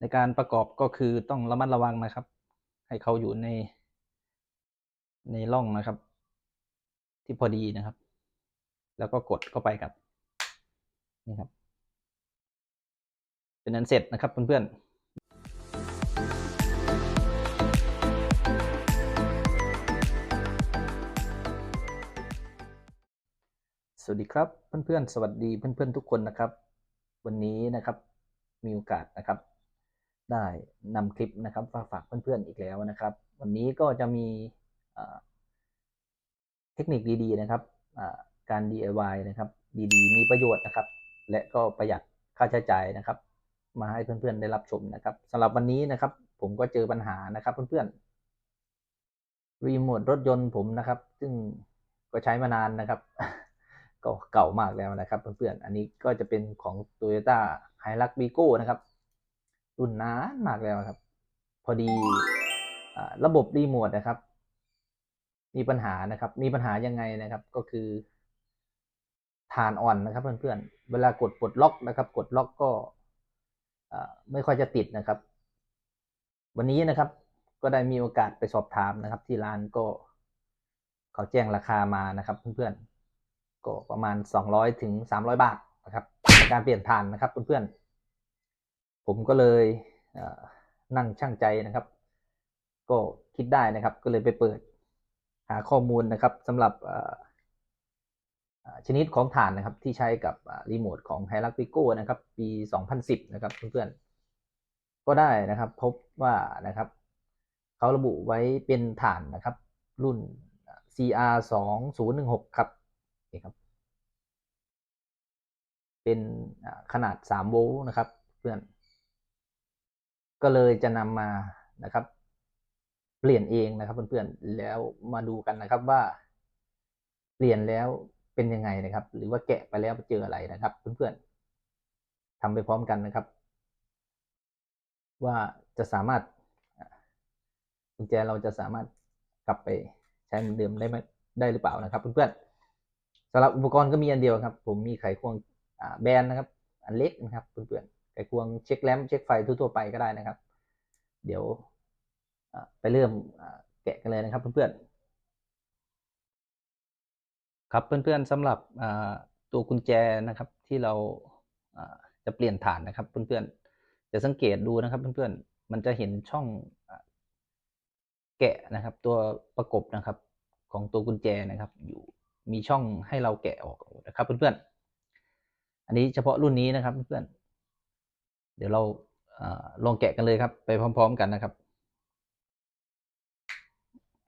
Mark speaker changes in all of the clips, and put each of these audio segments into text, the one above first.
Speaker 1: ในการประกอบก็คือต้องระมัดระวังนะครับ ให้เขาอยู่ในในร่องนะครับ ที่พอดีนะครับ แล้วก็กดเข้าไปครับนี่ครับ เป็นอันเสร็จนะครับเพื่อนๆสวัสดีครับเพื่อนๆ สวัสดีเพื่อนๆ ทุกคนนะครับ วันนี้นะครับมีโอกาสนะครับ ได้นำคลิปนะครับมาฝากเพื่อนๆอีกแล้วนะครับ วันนี้ก็จะมีเทคนิคดีๆนะครับการ DIY นะครับ ดีๆ มีประโยชน์นะครับ และก็ประหยัดค่าใช้จ่ายนะครับ มาให้เพื่อนๆได้รับชมนะครับสำหรับวันนี้นะครับ ผมก็เจอปัญหานะครับเพื่อนๆรีโมทรถยนต์ผมนะครับ ซึ่งก็ใช้มานานนะครับ ก็เก่ามากแล้วนะครับเพื่อนๆอันนี้ก็จะเป็นของ Toyota Hilux Vigo นะครับ รุ่นนานมากแล้วครับ พอดีอระบบรีโมทนะครับ มีปัญหานะครับ มีปัญหายังไงนะครับ ก็คือฐานอ่อนนะครับเพื่อนๆ เวลากดปลดล็อกนะครับ กดล็อกก็ไม่ค่อยจะติดนะครับ วันนี้นะครับ ก็ได้มีโอกาสไปสอบถามนะครับ ที่ร้านก็เขาแจ้งราคามานะครับเพื่อนๆก็ประมาณ 200ถึง300 บาทนะครับในการเปลี่ยนฐานนะครับเพื่อนๆ ผมก็เลยนั่งช่างใจนะครับ ก็คิดได้นะครับ ก็เลยไปเปิดหาข้อมูลนะครับสำหรับชนิดของฐานนะครับ ที่ใช้กับรีโมทของ h i l u x v i g o นะครับ ปี 2010 นะครับเพื่อนๆก็ได้นะครับ พบว่านะครับเขาระบุไว้เป็นฐานนะครับ รุ่น CR 2 0 1 6ครับนี่ครับ เป็นขนาด 3 โวลต์นะครับ เพื่อน ก็เลยจะนำมานะครับ เปลี่ยนเองนะครับเพื่อนๆแล้วมาดูกันนะครับว่า เปลี่ยนแล้วเป็นยังไงนะครับ หรือว่าแกะไปแล้วเจออะไรนะครับ เพื่อนๆทำไปพร้อมกันนะครับ ว่าจะสามารถกุญแจเราจะสามารถกลับไปใช้เหมือนเดิมได้ไหมได้หรือเปล่านะครับ เพื่อนๆสำหรับอุปกรณ์ก็มีอันเดียวครับ ผมมีไขควงแบนนะครับ อันเล็กนะครับ เพื่อนๆ ไขควงเช็คแลมเช็คไฟทั่วๆไปก็ได้นะครับ เดี๋ยวไปเริ่มแกะกันเลยนะครับเพื่อนๆครับเพื่อนๆสำหรับตัวกุญแจนะครับที่เราจะเปลี่ยนฐานนะครับ เพื่อนๆจะสังเกตดูนะครับ เพื่อนๆมันจะเห็นช่องแกะนะครับ ตัวประกบนะครับของตัวกุญแจนะครับ อยู่มีช่องให้เราแกะออกนะครับ เพื่อนๆอันนี้เฉพาะรุ่นนี้นะครับ เพื่อนๆ เดี๋ยวเราอลองแกะกันเลยครับ ไปพร้อม ๆ กันนะครับ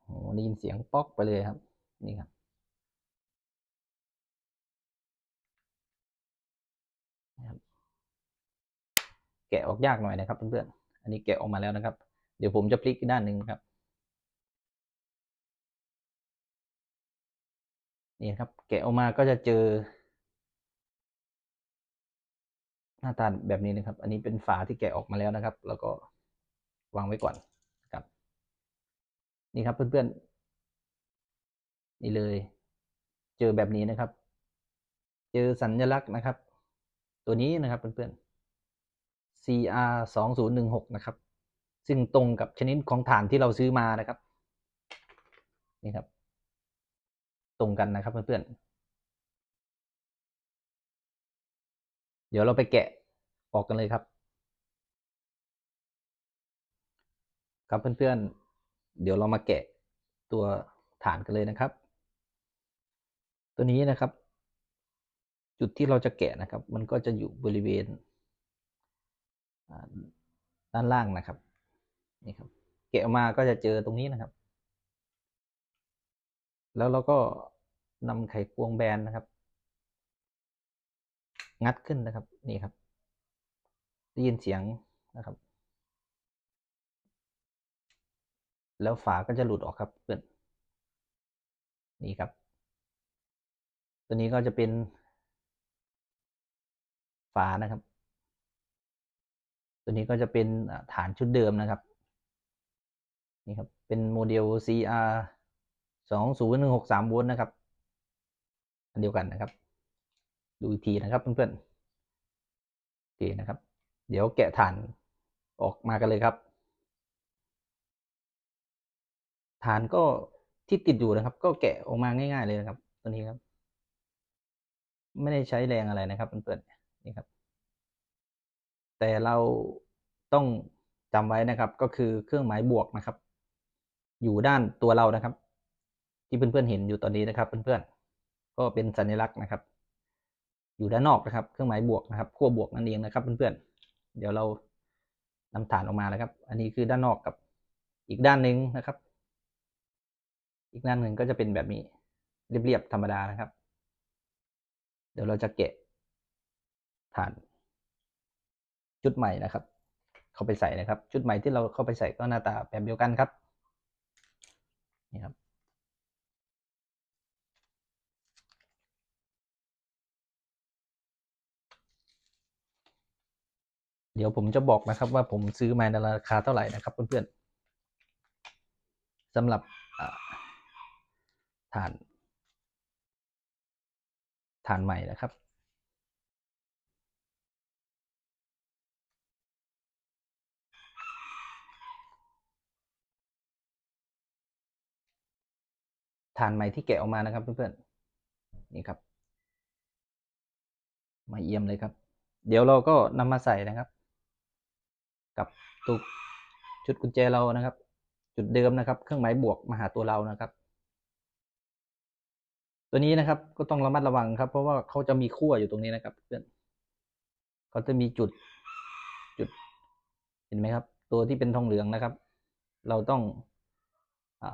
Speaker 1: โอ้โหได้ยินเสียงป๊อกไปเลยครับ นี่ครับนะครับ แกะออกยากหน่อยนะครับเพื่อนๆ อันนี้แกะออกมาแล้วนะครับ เดี๋ยวผมจะพลิกอีกด้านหนึ่งครับ นี่ครับ แกะออกมาก็จะเจอ หน้าตาแบบนี้นะครับ อันนี้เป็นฝาที่แกะออกมาแล้วนะครับ แล้วก็วางไว้ก่อนนะครับ นี่ครับเพื่อนๆ นี่เลย เจอแบบนี้นะครับ เจอสัญลักษณ์นะครับ ตัวนี้นะครับเพื่อนๆ CR 2 0 1 6นะครับ ซึ่งตรงกับชนิดของฐานที่เราซื้อมานะครับ นี่ครับ ตรงกันนะครับเพื่อนๆ เดี๋ยวเราไปแกะออกกันเลยครับ ครับเพื่อนๆ เดี๋ยวเรามาแกะตัวฐานกันเลยนะครับ ตัวนี้นะครับ จุดที่เราจะแกะนะครับ มันก็จะอยู่บริเวณด้านล่างนะครับนี่ครับ แกะออกมาก็จะเจอตรงนี้นะครับ แล้วเราก็นำไขควงแบนนะครับ งัดขึ้นนะครับ นี่ครับ ได้ยินเสียงนะครับ แล้วฝาก็จะหลุดออกครับเพื่อนนี่ครับ ตัวนี้ก็จะเป็น ฝานะครับ ตัวนี้ก็จะเป็นฐานชุดเดิมนะครับ นี่ครับ เป็นโมเดล CR สองศูนย์หนึ่งหกสามโวลต์นะครับ อันเดียวกันนะครับ ดูอีกทีนะครับเพื่อนๆโอเคนะครับ เดี๋ยวแกะฐานออกมากันเลยครับ ฐานก็ที่ติดอยู่นะครับ ก็แกะออกมาง่าย ๆ เลยนะครับ ตัวนี้ครับ ไม่ได้ใช้แรงอะไรนะครับเพื่อนๆนี่ครับ แต่เราต้องจำไว้นะครับก็คือเครื่องหมายบวกนะครับ อยู่ด้านตัวเรานะครับ ที่เพื่อนๆเห็นอยู่ตอนนี้นะครับ เพื่อนๆก็เป็นสัญลักษณ์นะครับ อยู่ด้านนอกนะครับ เครื่องหมายบวกนะครับขั้วบวกนั่นเองนะครับ เพื่อนๆ เดี๋ยวเรานำฐานออกมานะครับ อันนี้คือด้านนอกกับอีกด้านหนึ่งนะครับ อีกด้านหนึ่งก็จะเป็นแบบนี้เรียบๆธรรมดานะครับ เดี๋ยวเราจะแกะฐานชุดใหม่นะครับ เข้าไปใส่นะครับ ชุดใหม่ที่เราเข้าไปใส่ก็หน้าตาแบบเดียวกันครับนี่ครับ เดี๋ยวผมจะบอกนะครับว่าผมซื้อมาในราคาเท่าไหร่นะครับเพื่อนๆสำหรับฐานฐานใหม่นะครับ ฐานใหม่ที่แกะออกมานะครับเพื่อนๆนี่ครับ มาเยี่ยมเลยครับ เดี๋ยวเราก็นำมาใส่นะครับ กับตุกชุดกุญแจเรานะครับ จุดเดิมนะครับ เครื่องหมายบวกมาหาตัวเรานะครับ ตัวนี้นะครับก็ต้องระมัดระวังครับ เพราะว่าเขาจะมีขั้วอยู่ตรงนี้นะครับ เพื่อนเขาจะมีจุดจุด เห็นไหมครับ ตัวที่เป็นทองเหลืองนะครับ เราต้องอ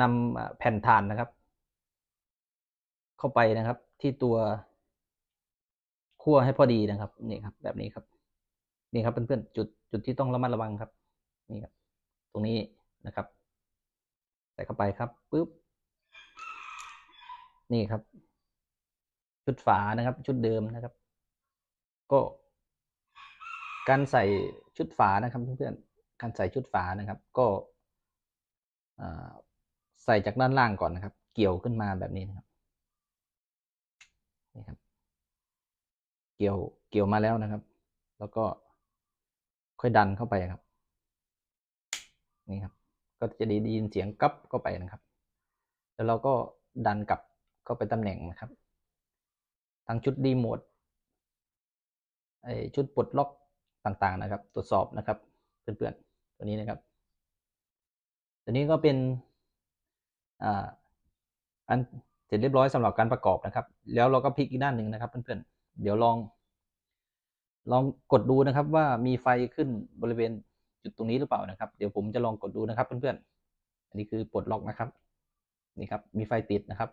Speaker 1: นำแผ่นถ่านนะครับ เข้าไปนะครับที่ตัวคั่วให้พอดีนะครับนี่ครับ แบบนี้ครับ นี่ครับเพื่อนๆจุดจุดที่ต้องระมัดระวังครับนี่ครับตรงนี้นะครับใส่เข้าไปครับปุ๊บนี่ครับ ชุดฝานะครับ ชุดเดิมนะครับ ก็ การใส่ชุดฝานะครับเพื่อนๆการใส่ชุดฝานะครับ ก็ใส่จากด้านล่างก่อนนะครับ เกี่ยวขึ้นมาแบบนี้นะครับนี่ครับ เกี่ยวเกี่ยวมาแล้วนะครับ แล้วก็ ค่อยดันเข้าไปครับ นี่ครับ ก็จะได้ยินเสียงกับเข้าไปนะครับ แล้วเราก็ดันกลับเข้าไปตำแหน่งนะครับทั้งชุดดีโหมดไอชุดปลดล็อกต่างๆนะครับ ตรวจสอบนะครับเพื่อนๆตัวนี้นะครับ ตัวนี้ก็เป็นอ่าอันเสร็จเรียบร้อยสำหรับการประกอบนะครับ แล้วเราก็พลิกอีกด้านหนึ่งนะครับเพื่อนๆเดี๋ยวลอง ลองกดดูนะครับว่ามีไฟขึ้นบริเวณจุดตรงนี้หรือเปล่านะครับ เดี๋ยวผมจะลองกดดูนะครับเพื่อนๆ อันนี้คือปลดล็อกนะครับ นี่ครับ มีไฟติดนะครับ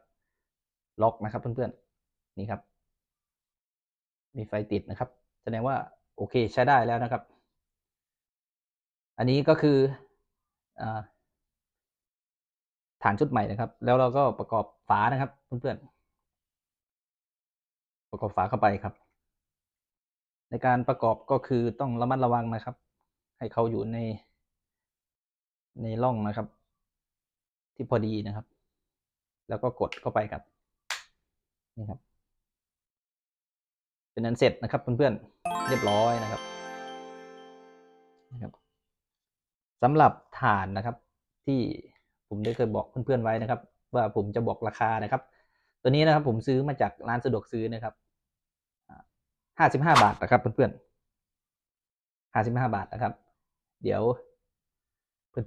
Speaker 1: ล็อกนะครับเพื่อนๆ นี่ครับ มีไฟติดนะครับ แสดงว่าโอเคใช้ได้แล้วนะครับ อันนี้ก็คืออฐานชุดใหม่นะครับ แล้วเราก็ประกอบฝานะครับเพื่อนๆ ประกอบฝาเข้าไปครับ ในการประกอบก็คือต้องระมัดระวังนะครับ ให้เขาอยู่ใน ในร่องนะครับ ที่พอดีนะครับ แล้วก็กดเข้าไปครับนี่ครับ เป็นนั้นเสร็จนะครับเพื่อนๆเรียบร้อยนะครับนะครับสำหรับฐานนะครับ ที่ผมได้เคยบอกเพื่อนๆไว้นะครับ ว่าผมจะบอกราคานะครับ ตัวนี้นะครับผมซื้อมาจากร้านสะดวกซื้อนะครับ ห้าสิบห้าบาทนะครับเพื่อนๆห้าสิบห้าบาทนะครับ เดี๋ยว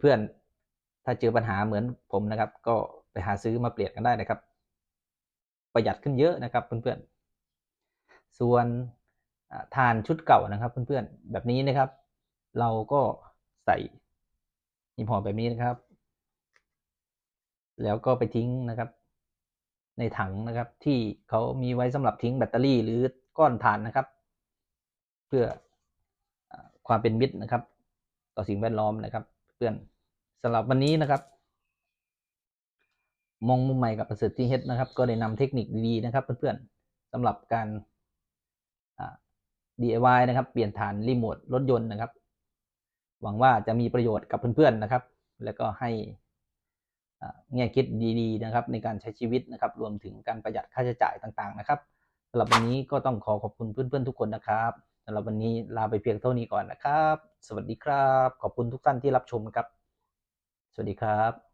Speaker 1: เพื่อนๆ ถ้าเจอปัญหาเหมือนผมนะครับ ก็ไปหาซื้อมาเปลี่ยนกันได้นะครับ ประหยัดขึ้นเยอะนะครับเพื่อนๆ ส่วนทานชุดเก่านะครับเพื่อนๆ แบบนี้นะครับ เราก็ใส่หีบห่อแบบนี้นะครับ แล้วก็ไปทิ้งนะครับ ในถังนะครับที่เขามีไว้สำหรับทิ้งแบตเตอรี่หรือ ก้อนถ่านนะครับ เพื่อความเป็นมิตรนะครับ ต่อสิ่งแวดล้อมนะครับ เพื่อนสำหรับวันนี้นะครับ มองมุมใหม่กับประสิทธิเฮดนะครับ ก็ได้นำเทคนิคดีๆนะครับ เพื่อนๆสำหรับการ DIY นะครับ เปลี่ยนฐานรีโมทรถยนต์นะครับ หวังว่าจะมีประโยชน์กับเพื่อนๆนะครับ แล้วก็ให้แง่คิดดีๆนะครับ ในการใช้ชีวิตนะครับ รวมถึงการประหยัดค่าใช้จ่ายต่างๆนะครับำหรับวันนี้ก็ต้องขอขอบคุณเพื่อนๆทุกคนนะครับสำหรับวันนี้ลาไปเพียงเท่านี้ก่อนนะครับ สวัสดีครับ ขอบคุณทุกท่านที่รับชมครับ สวัสดีครับ